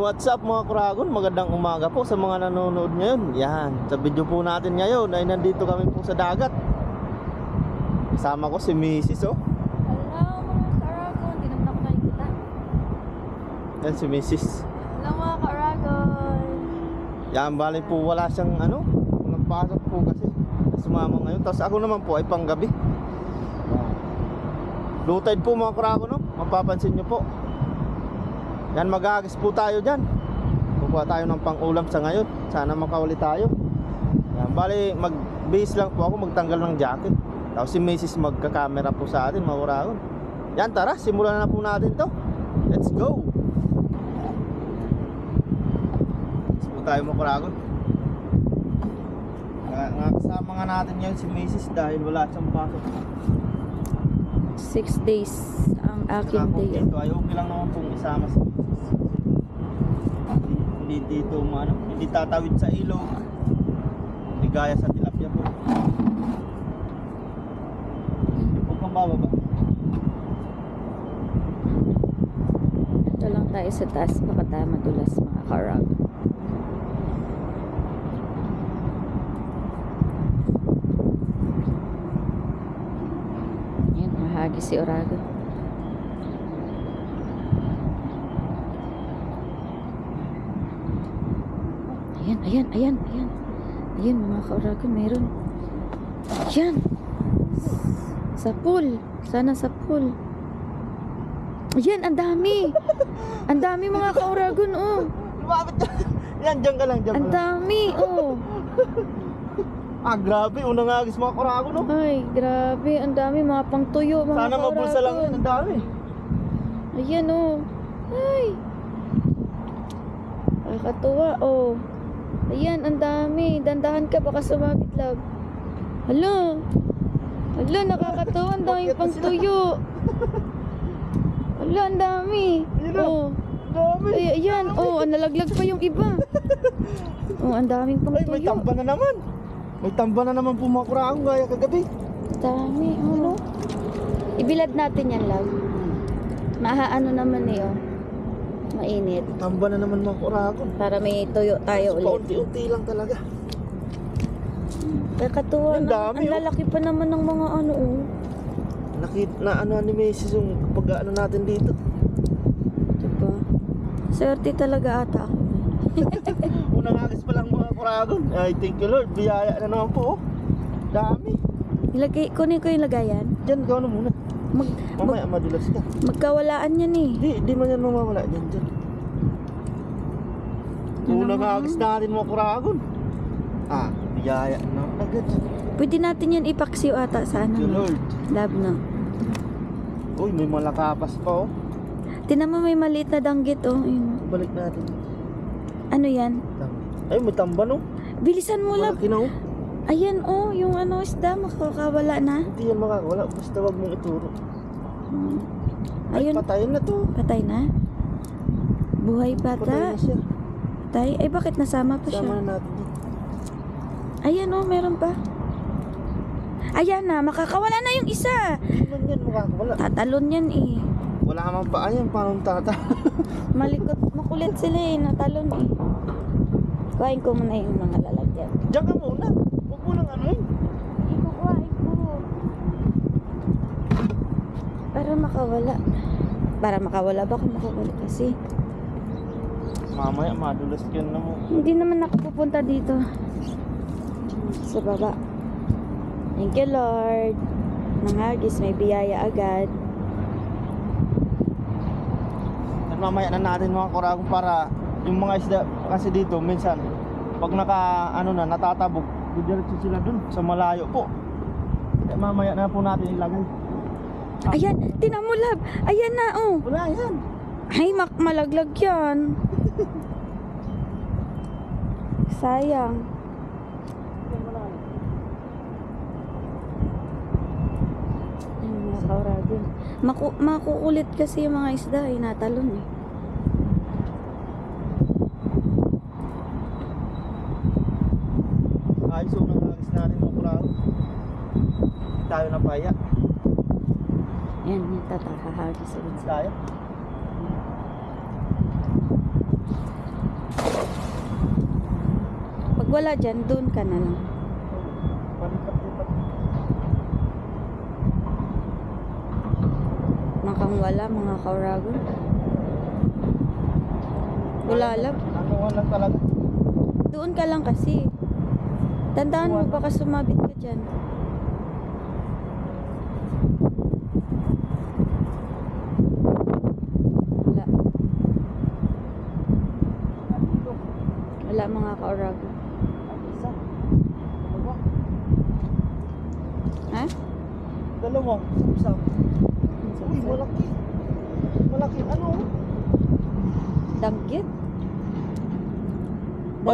what's up mga kuragon? Magandang umaga po sa mga nanonood ngayon. Yan, sa video po natin ngayon ay nandito kami po sa dagat. Kasama ko si Mrs. oh. Hello mga ka-Aragon, di naman ako nakikita. Yan si Mrs. Hello mga ka-Aragon. Yan, bali po wala siyang ano, nagpasok po kasi. Sumama ngayon. Tapos ako naman po ay panggabi. Low tide po mga kuragon, no? Mapapansin nyo po. Yan, mag-agis po tayo dyan. Kukuha tayo ng pang-ulam sa ngayon. Sana makauli tayo. Yan, bali, mag-base lang po ako magtanggal ng jacket. Tapos si Mrs. magka-camera po sa atin, mga kuragon. Yan, tara, simulan na po natin to. Let's go! Let's po tayo mga kuragon. Nga, natin ngayon si Mrs. dahil wala siyang pasok. Six days ang aking day. dito ay okay lang naman pong isama Mrs. Hindi, dito ano, hindi tatawid sa ilog. Hindi gaya sa tilapia po. Huwag kang bababa. Ito lang tayo sa taas, baka tayo madulas mga ka-Aragon. Yan, mahagi si Oragon. Ayan, ayan, ayan, ayan. Mga ka-Oragon, meron. Ayan. Sa pool. Sana sa pool. Ayan, ang dami. Ang dami mga ka-Oragon, oh. Lumapit ka. Yan, dyan ka lang, dyan Ang dami, oh. Ah, grabe. Unang agis mga kurago, no? Ay, grabe. Ang dami, mga pangtuyo, mga Sana mabulsa lang yun. Ang dami. Ayan, oh. Ay. Nakakatuwa, oh. Ayan, ang dami. Dandahan ka, baka sumabit lang. Hala. Hala, nakakatuwa. Ang na sila? pangtuyo. Hala, ang dami. Oh. Dami. Ay, ayan. Oh, nalaglag pa yung iba. Oh, ang daming Ay, may pangtuyo. tamba na naman. May tamba na naman kurago gaya kagabi. Dami, oh. Ibilad natin yan, love. Maaano naman eh, oh. Mainit. Tamba na naman mga kurago. Para may tuyo tayo ulit. Paunti-unti lang talaga. Ang na. dami, Ang oh. lalaki pa naman ng mga ano, oh. Nakit na ano ni Macy's yung pag ano natin dito. Diba? Swerte talaga ata ako. Unang agis pa lang mga kuragon. Ay, thank you Lord. Biyaya na naman po. oh. Dami. Ilagay, kunin ko yung lagayan. Diyan ka ano muna. Mag, mag, Mamaya madulas ka. magkawalaan yan eh. Di, di man yan mamawala. Diyan, diyan. Ano Unang naman? agis natin mga kuragon. Ah, biyaya na agad. Pwede natin yan ipaksiw ata sa ano. Thank you no? Lord. Lab, no? Uy, may malakapas pa oh. Tinan mo may maliit na danggit, oh. Ayun. Balik natin. Ano yan? Ay, may tamba no. Bilisan mo. Malaki na oh. Ayan, oh. Yung ano, isda, makakawala na. Hindi yan makakawala. Basta wag mong ituro. Hmm. Ay, Ayun, patayin na to. patay na. Buhay Patay bata. na siya. Patay. Ay, bakit nasama pa siya? Sama na natin. Ayan, oh. Meron pa. Ayan na. Makakawala na yung isa. Man yan makakawala. Tatalon yan, eh. Wala ka mang paa yan. Paano tata? Malikot. Makulit sila, eh. Natalon, eh. Kuhain ko muna yung mga lalagyan. Diyan ka muna. Huwag mo nang ano yun. Ikukuhain ko. Para makawala. Para makawala ba kung makawala kasi? Mamaya madulas ka na mo. Hindi naman ako pupunta dito. Sa baba. Thank you, Lord. Nangagis, may biyaya agad. At mamaya na natin mga kuragong para yung mga isda kasi dito minsan pag naka ano na natatabog didiretso sila dun sa malayo po. Kaya mamaya na po natin ilagay. Ayan, tinan mo, love. Ayan na, oh. Wala yan. Ay, mak malaglag yan. Sayang. Ay, kauragin. Maku makukulit kasi yung mga isda, eh. Natalon, eh. Ayos yung natin mga kuragong. Tayo na paya tataka hardly seven tayo? Pag wala dyan doon ka na lang. Makang wala mga kaurago. Bulalab ano wala talaga. Doon ka lang kasi. Tandaan mo baka sumabit ka dyan.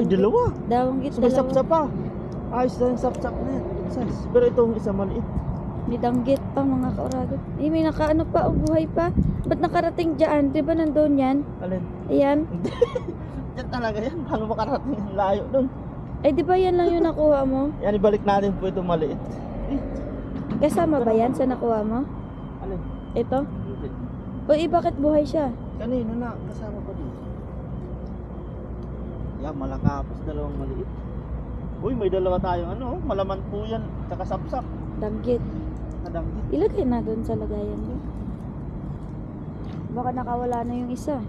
Dalawa. Danggit, May dalawa. sapsap pa. Ayos na yung sapsap na yan. Size. Pero itong isa maliit. May danggit pa mga kauragon. Eh, may nakaano pa, o buhay pa. Ba't nakarating dyan? Di ba nandun yan? Alin? Ayan. Yan talaga yan. Paano makarating ang layo dun? Ay, di ba yan lang yung nakuha mo? Yan, ibalik natin po itong maliit. Eh, Kasama ba yan sa nakuha mo? alin? Ito? O, eh, bakit buhay siya? Kanino na? Kasama pa dito. Yan, malakapos. Dalawang maliit. Uy, may dalawa tayong ano. Malaman po yan. Tsaka sapsap. Danggit. Kadanggit. Ilagay na doon sa lagayan mo. Baka nakawala na yung isa.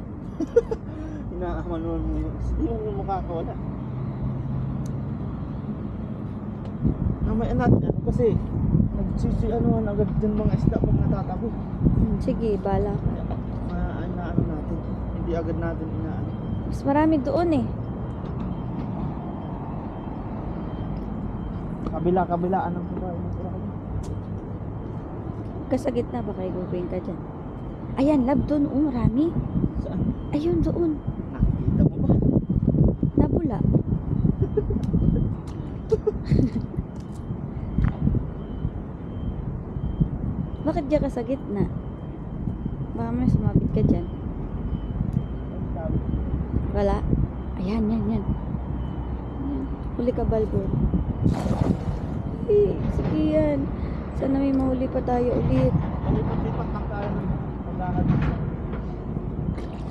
Inaamanuan mo yung yung makakawala. Namayan natin ano kasi nagsisi ano agad din mga isda pag natatabi. Hmm, sige, bala ka. Na ano ano natin. Hindi agad natin inaano. Mas marami doon eh. Kabila kabilaan ng pagkain ng pura Ka sa gitna, baka igugawin ka dyan. Ayan, lab doon. Oh, marami. Saan? Ayun, doon. Nakikita mo ba? Nabula. Bakit dyan ka sa gitna? Baka may sumabit ka dyan. Wala. Ayan, yan, yan. Huli ka, Balbon. Eh, sige yan. Sana may mahuli pa tayo ulit. Palipat-lipat lang tayo ng pagkakad.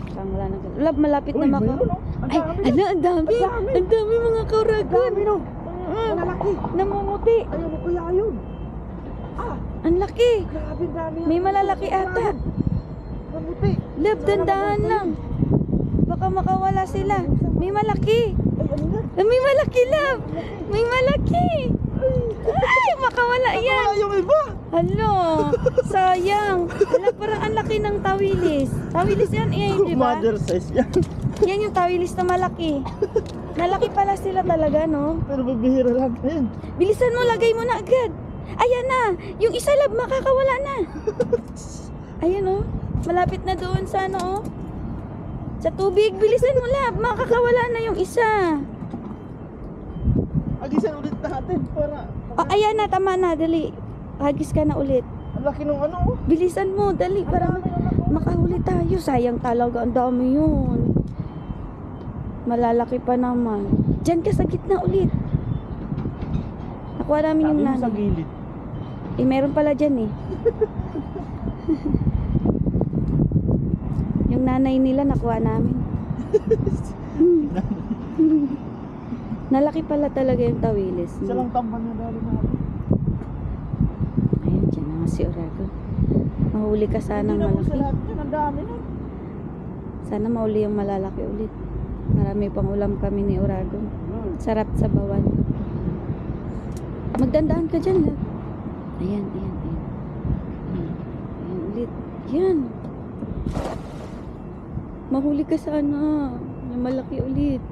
Parang wala na. Lab, malapit Uy, na maka... oh. Ang Ay, ano, ang dami. Ang dami. Ang dami mga kauragon. Dami no. Ah, Malalaki. namumuti. Ayun mo kuya yun. Ah, Ang laki. grabe dami. May malalaki ata. Mabuti. Lab, dandahan lang. Baka makawala sila. May malaki. Ay, yan? May malaki, lab. May malaki. Ay, makawala yan. Wala yung iba. Halo, sayang. Hala, parang ang laki ng tawilis. Tawilis yan, eh, di ba? Mother size yan. Yan yung tawilis na malaki. Nalaki pala sila talaga, no? Pero bibihira lang. Ayan. Bilisan mo, lagay mo na agad. Ayan na, yung isa lab, makakawala na. Ayan, oh. Malapit na doon sa ano, oh. Sa tubig, bilisan mo, lab. Makakawala na yung isa. Agisan ulit natin para... Oh, ayan na, tama na, dali. Hagis ka na ulit. Ang laki nung ano oh. Bilisan mo, dali, para ma- makahuli tayo. Sayang talaga, ang dami yun. Malalaki pa naman. Diyan ka sa gitna ulit. Nakuha namin yung Sabi mo sa nanay. gilid. Eh, meron pala dyan eh. yung nanay nila nakuha namin. Nalaki pala talaga yung tawilis. Isa lang tamban na dali natin. Ayun, dyan na nga si Orago. Mahuli ka sana Hindi na po sa malaki. lahat yan. Ang dami na. Sana mauli yung malalaki ulit. Marami pang ulam kami ni Orago. Hmm. Sarap sa bawan. Magdandaan ka dyan, love. Ayan, ayan, ayan. Ayan, ayan ulit. Yan. Mahuli ka sana. Yung malaki ulit.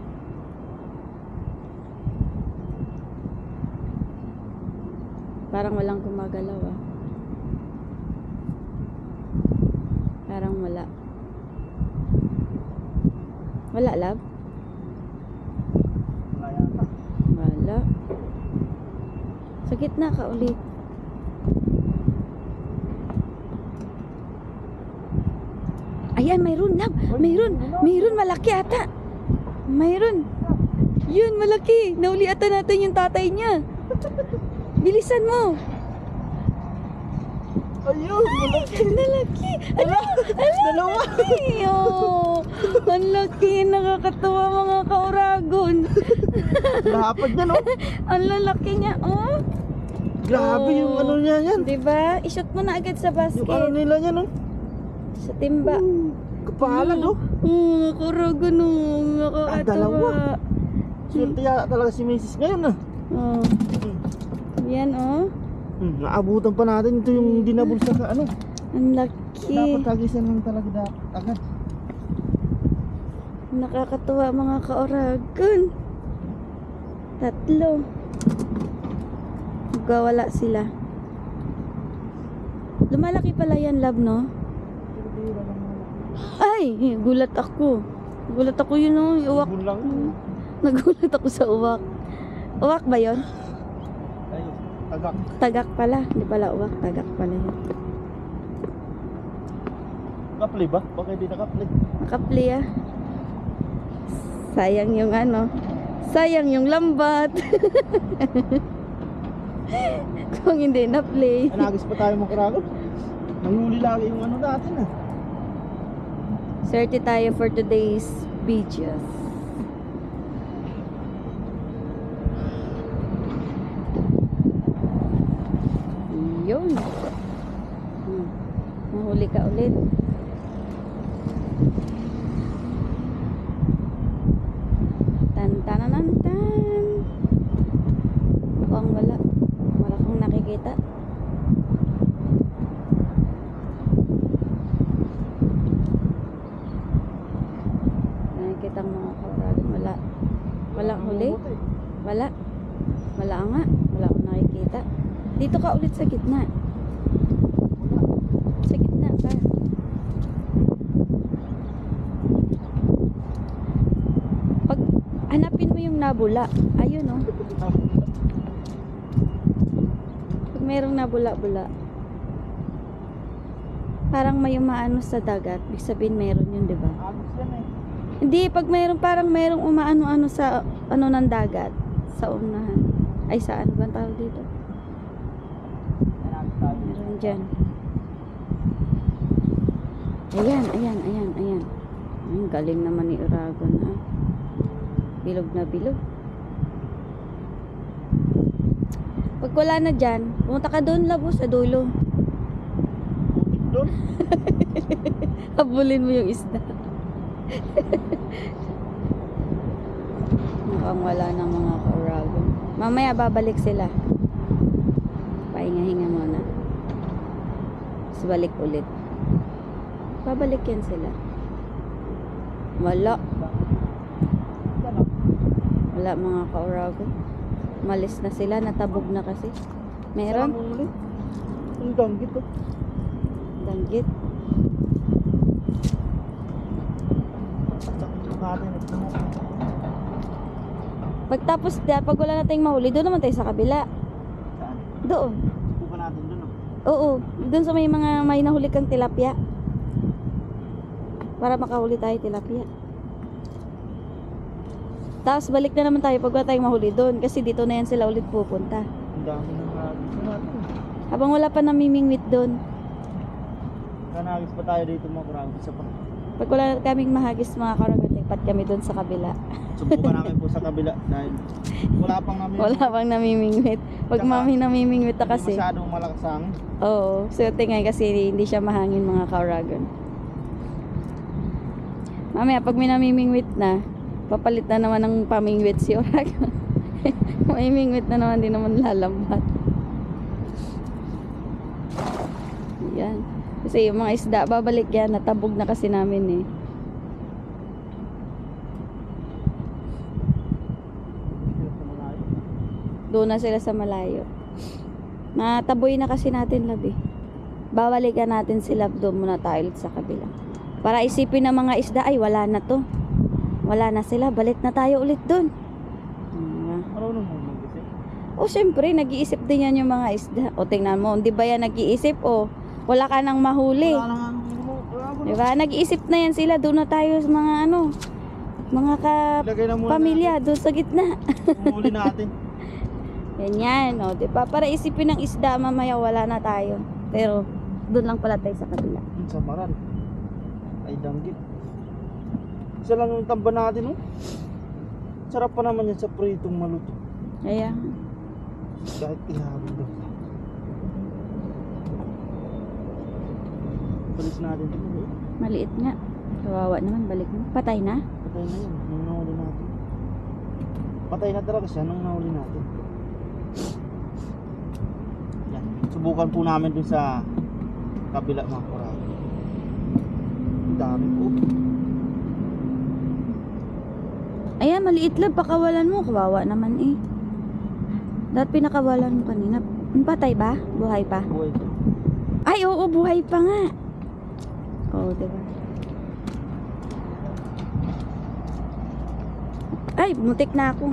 Parang walang gumagalaw ah. Parang wala. Wala, love? Wala. Wala. Sa gitna ka ulit. Ayan, mayroon lang. Mayroon. Mayroon, malaki ata. Mayroon. Yun, malaki. Nauli ata natin yung tatay niya. Bilisan mo. Ayun, malaki. Nalaki! Ala! Ala! Dalawa. Iyo! Ang laki! Nakakatuwa mga kauragon! Lapad niya, no? Ang lalaki niya, oh! Grabe Oh. yung ano niya yan. Diba? I-shoot mo na agad sa Yung ano basket. nila niya, no? Sa timba. Kapalan, no? Oo, mga kauragon, oh! Ah, dalawa. Swerte yata talaga si Mrs. ngayon, ah. Oh. Yan, oh. Hmm, naabutan pa natin ito yung dinabulsa sa ano. Ang laki. Dapat tagisan lang talaga dapat agad. Nakakatuwa mga kaoragon. Tatlo. Magkawala sila. Lumalaki pala yan, love, no? Ay! Gulat ako. Gulat ako yun, no? Yung Uwak. Ibon lang. Nagulat ako sa uwak. Uwak ba yon? Ay, tagak. Tagak pala. Hindi pala uwak. Tagak pala yun. Kapli ba? Baka hindi nakapli. Nakapli ah. Sayang yung ano. Sayang yung lambat. Kung hindi na-play. Anagis pa tayo makaragot. Nahuli lagi yung ano natin, ah. Swerte tayo for today's videos. Yun. Hmm. Mahuli ka ulit. Tan tananan tan. Mukhang wala. Wala kang nakikita. Nakikita ang mga kaurag. Wala. Walang huli. Wala. Wala nga. Wala akong nakikita. Dito ka ulit sa gitna. Sa gitna ka. Pag hanapin mo yung nabula. Ayun oh. Merong nabula-bula. Parang may umaano sa dagat. Ibig sabihin meron yun, di ba? Hindi, pag mayroong parang mayroong umaano-ano sa ano ng dagat. Sa unahan. Ay, sa ano ba ang tawag dito? Meron dyan. Ayan, ayan, ayan, ayan. Ang galing naman ni Uragon, ah. Bilog na bilog. Pag wala na dyan, pumunta ka doon, labo, sa dulo. Putik doon. Habulin mo yung isda. Mukhang wala ng mga kauragon. Mamaya babalik sila. Pahinga-hinga muna. Tapos balik ulit. Babalik yan sila. Wala. Wala mga kauragon. Malis na sila. Natabog na kasi. Meron? Ang ganggit, oh. Danggit. Pagtapos, pag wala nating mahuli, doon naman tayo sa kabila. Saan? Doon. Buka natin doon, oh. Oo, doon sa may mga may nahuli kang tilapia. Para makahuli tayo tilapia. Tapos balik na naman tayo pag wala tayong mahuli doon kasi dito na yan sila ulit pupunta. Ang dami ng. Habang wala pa namimingwit doon. Kanagis pa tayo dito mga karagos. Isa pa. Pag wala kaming mahagis mga karagon, lipat kami doon sa kabila. Subukan namin po sa kabila dahil wala pang namin. Wala pang namimingwit. Pag Tsaka, mami namimingwit na kasi. masyadong malakas ang Oo, swerte nga kasi hindi siya mahangin mga karagon. Mamaya pag may namimingwit na, papalit na naman ng pamingwit si Oragon. may mingwit na naman, di naman lalambat. Yan. Kasi yung mga isda, babalik yan. Natabog na kasi namin eh. Doon na sila sa malayo. Nataboy na kasi natin labi. Babalikan natin sila doon muna tayo sa kabila. Para isipin ng mga isda, ay wala na to. Wala na sila, balik na tayo ulit doon. Diba? Marunong mo mag-isip. O syempre, nag-iisip din yan yung mga isda. O tingnan mo, hindi ba yan nag-iisip? O wala ka nang mahuli. Wala nang. Diba? Nag-iisip na yan sila. Doon na tayo sa mga ano, mga ka pamilya doon sa gitna. Umuli natin. Ganyan, o, di ba? Para isipin ng isda, mamaya wala na tayo. Pero, Doon lang pala tayo sa kabila. Sa Maran. Ay, danggit. Isa lang yung tamba natin, oh. Sarap pa naman yan sa pritong maluto. Kaya, Kahit ilawin daw. Palis natin ito. maliit nga. Kawawa naman, balik mo. Patay na? Patay na yun. Nung nahuli natin. Patay na talaga siya nung nahuli natin. Yan. Subukan po namin dun sa kabila mga kurado. Ang dami po. Ayan, maliit lang. Pakawalan mo. Kawawa naman eh. Dapat pinakawalan mo kanina. Patay ba? Buhay pa? Buhay. Ay, oo, buhay pa nga. Oo, diba? Ay, mutik na ako.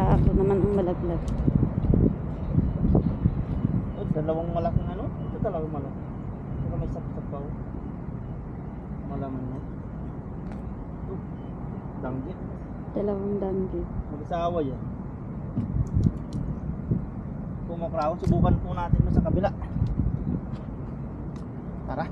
Ah, ako naman ang malaglag. Oh, dalawang malaking ano? Ito talagang malaki. Ito may sapsap pa. oh. Malaman niya. Oh, danggit. Dalawang danggit. Mag-asawa yan. Kumakraw, subukan po natin mo sa kabila. Tara.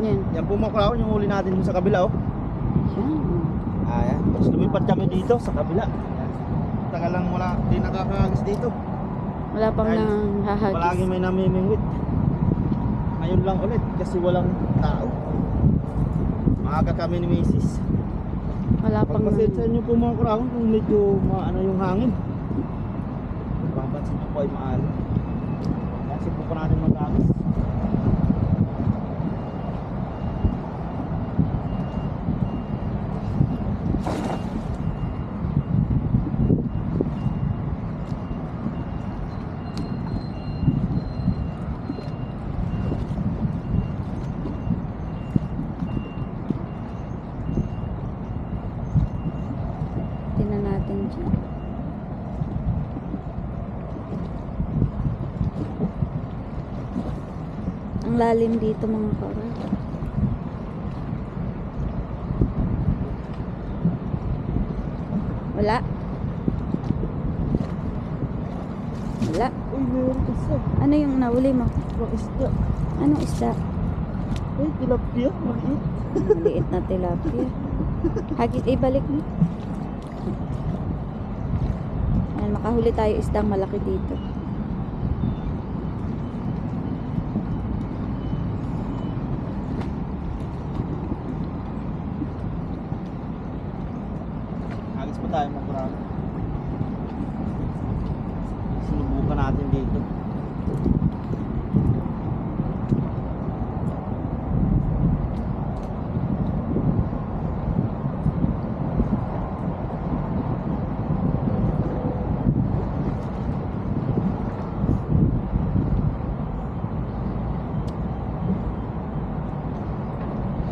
Yan. Yan po makraw, yung huli natin mo sa kabila oh. Yan. Ayan. Tapos lumipat kami dito sa kabila. Ayan. Tagal lang wala, di nakakagis dito. Wala pang Dahil nang Palagi hahagis. may namimingwit. Ngayon lang ulit kasi walang tao. Maaga kami ni Macy's. Wala pang Pagpasensya nyo po mga kurawon kung medyo maano yung hangin. Papansin nyo po ay maalim. Kasi po pa natin magagis. Tingnan natin dyan. Ang lalim dito mga karat. Wala. Wala. Uy, meron kasi. Ano yung nahuli mo? Mga isda. Anong isda? Ay, tilapia. Maliit. Maliit na tilapia. Hagit, ibalik mo. Ayan, makahuli tayo isdang malaki dito. Agis pa tayo mga kurawon. Sinubukan natin dito.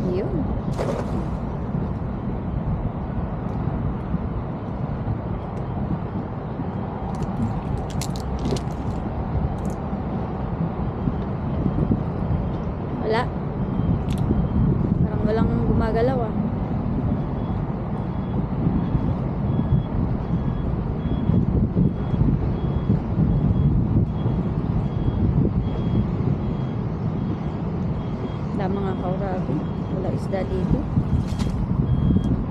Yun. Wala. Parang walang gumagalaw ah. Wala mga kaurabi. Wala isda dito.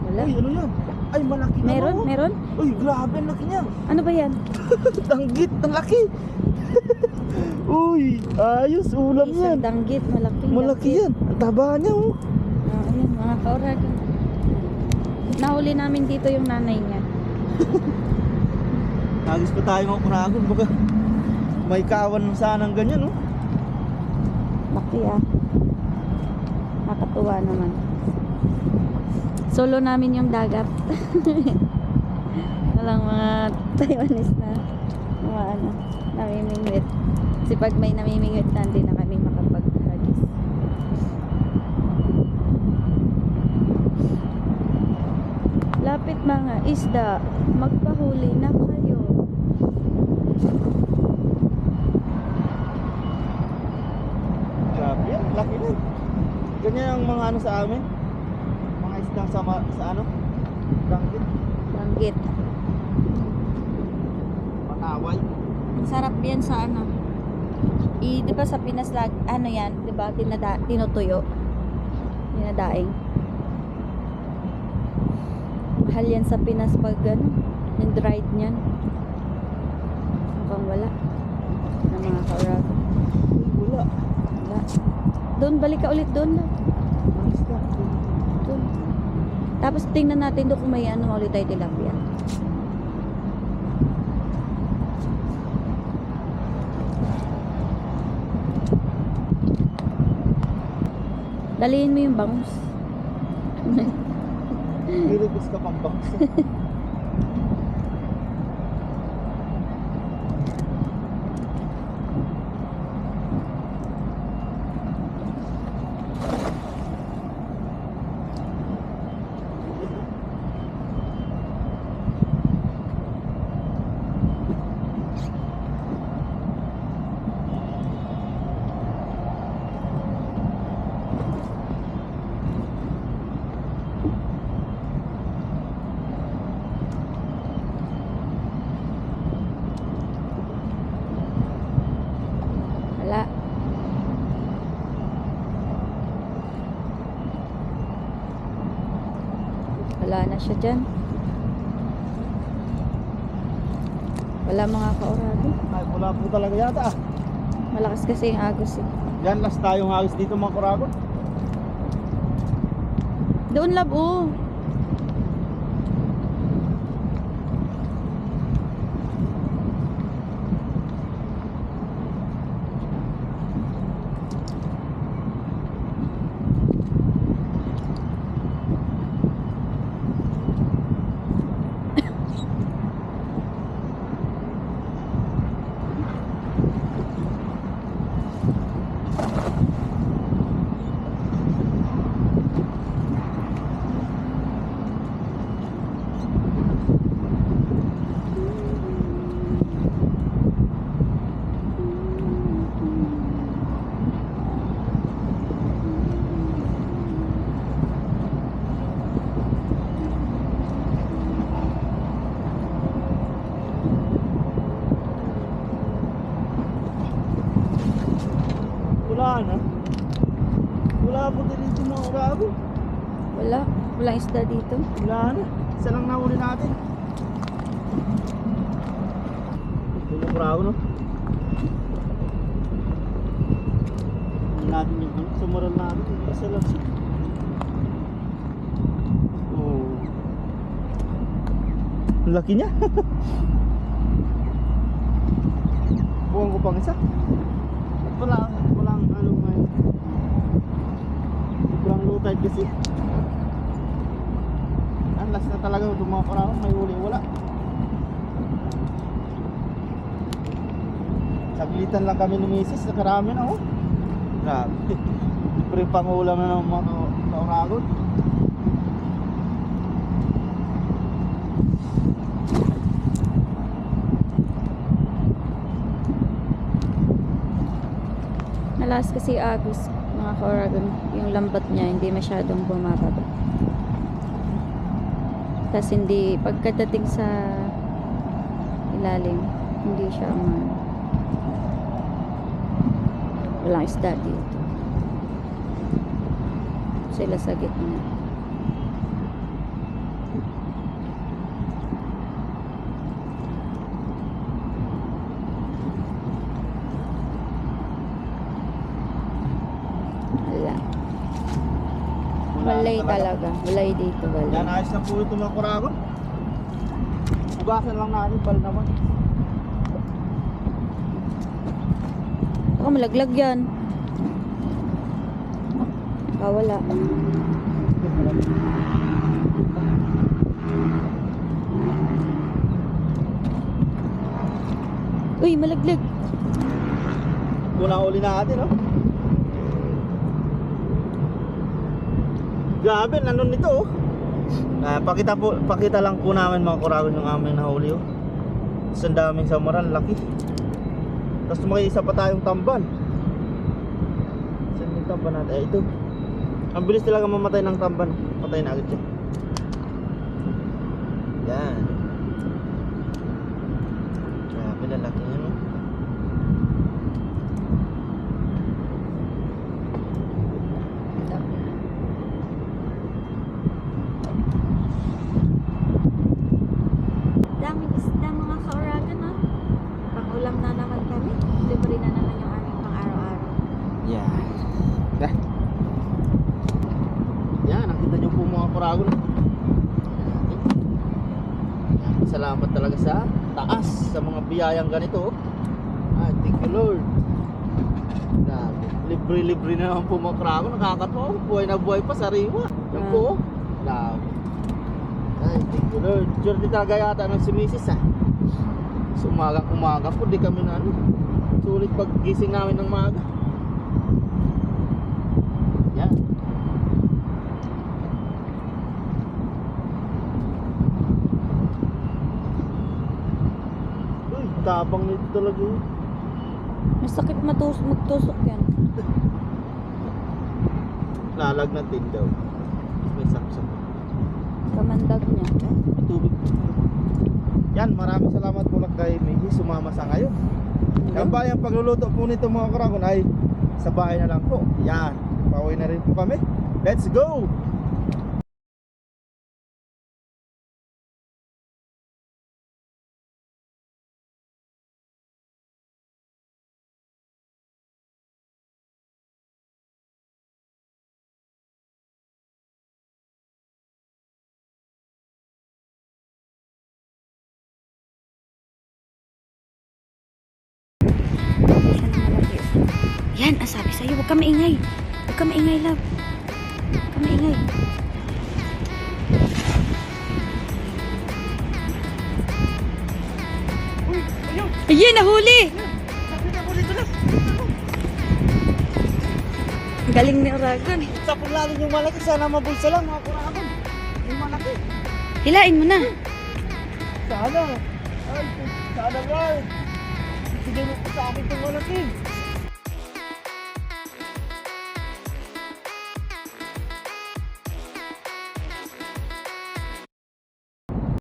Wala. Uy, ano yan? Ay, malaki na Meron? no? Meron? Uy, grabe, ang laki niya. Ano ba yan? Danggit, ang laki. Uy, ayos, ulam yan. Isang danggit. Malaking Malaki danggit. yan. Ang taba niya, oh. Ah, ayan, mga kaurabi. Nahuli namin dito yung nanay niya. Agis pa tayo mga kuragon. Baka may kawan sanang ganyan, oh. Laki ah. Nakatuwa naman. Solo namin yung dagat. Walang mga Taiwanese na mga ano, namimingwit. Kasi pag may namimingwit na, hindi na kami makapag-hagis. Lapit mga isda, magpahuli na kayo. Grabe yan, laki na. Ganyan ang mga ano sa amin. Mga isda lang sa, sa ano? Gangit. Banggit. Panaway. Sarap yan sa ano. I, di ba sa Pinas lag, ano yan, di ba, tinada, tinutuyo. Tinadaing. Mahal yan sa Pinas pag ano, yung dried niyan. Mukhang wala. Na mga kaurago. Wala. Wala. Doon, balik ka ulit doon. Doon. Tapos tingnan natin doon kung may ano ulit tayo tilapia. Dalihin mo yung bangus. Nilibis ka pang bangs. Wala. Wala na siya dyan. Wala mga kaorado. Ay, wala po talaga yata ah. Malakas kasi yung agos eh. Yan, last tayong hagis dito mga kuragon. Doon lab oh. Wala na. Wala po dito mga kuragon. Wala. Dito. Wala na. Isa lang nahuli natin. Tulong kuragon no? Hindi natin yung ano, sumural natin. Isa lang siya. Oh. Ang laki niya. Buwan ko pang isa. Wala, walang ano ngayon. Walang low tide kasi. Last na talaga itong mga karang may huli wala. Saglitan lang kami ni Mrs. Nakarami na oh. Grabe. Pre pangulam na ng mga kauragon. Nalas kasi agos mga kauragon. Yung lambat niya hindi masyadong bumababa. Tapos hindi, pagkadating sa ilalim, hindi siya um, walang isda dito. Sila sa gitna. Wala. Wala Malay na talaga. Malay dito. Yan, Wala. ayos na po ito mga kuragon. Ugasan lang natin, bal naman. Baka malaglag yan. Baka wala. Uy, malaglag. Unang uli natin, no? Grabe, nanon nito oh. Uh, pakita po, pakita lang po namin mga kurawin ng aming nahuli oh. Tapos ang daming samaran, laki. Tapos makiisa pa tayong tamban. Saan yung tamban natin? Eh, ito. Ang bilis talaga mamatay ng tamban. Patay na agad siya. Yan. Biyayang ganito. Ay, thank you Lord. Grabe. Libre-libre na naman po mga kuragon. Nakakatawa. Buhay na buhay pa sa riwa. Yan po. oh. Grabe. Ay, thank you Lord. Swerte talaga yata ng si Mrs. ah. So umagang umaga po, di kami na ano. Sulit pag gising namin ng maga. Yan. Uy, tapang nito talaga. oh. Masakit matus magtusok yan. Lalagnat din daw. May sapsap. Kamandag niya. Tubig. Yan, maraming salamat po lang kay Mihi sumama sa ngayon. Yan ba yung pagluluto po nito mga karagon ay sa bahay na lang po. Yan, pauwi na rin po kami. Let's go! Yan, ang sabi sa'yo, huwag ka maingay. Huwag ka maingay, love. Huwag ka maingay. Ayun, nahuli! Galing ni Oragon. Sa paglalin yung malaki, sana mabulsa lang mga karagon. Yung malaki. Hilain mo na. Sana. Ay, sana nga. Sige mo sa akin itong malaki.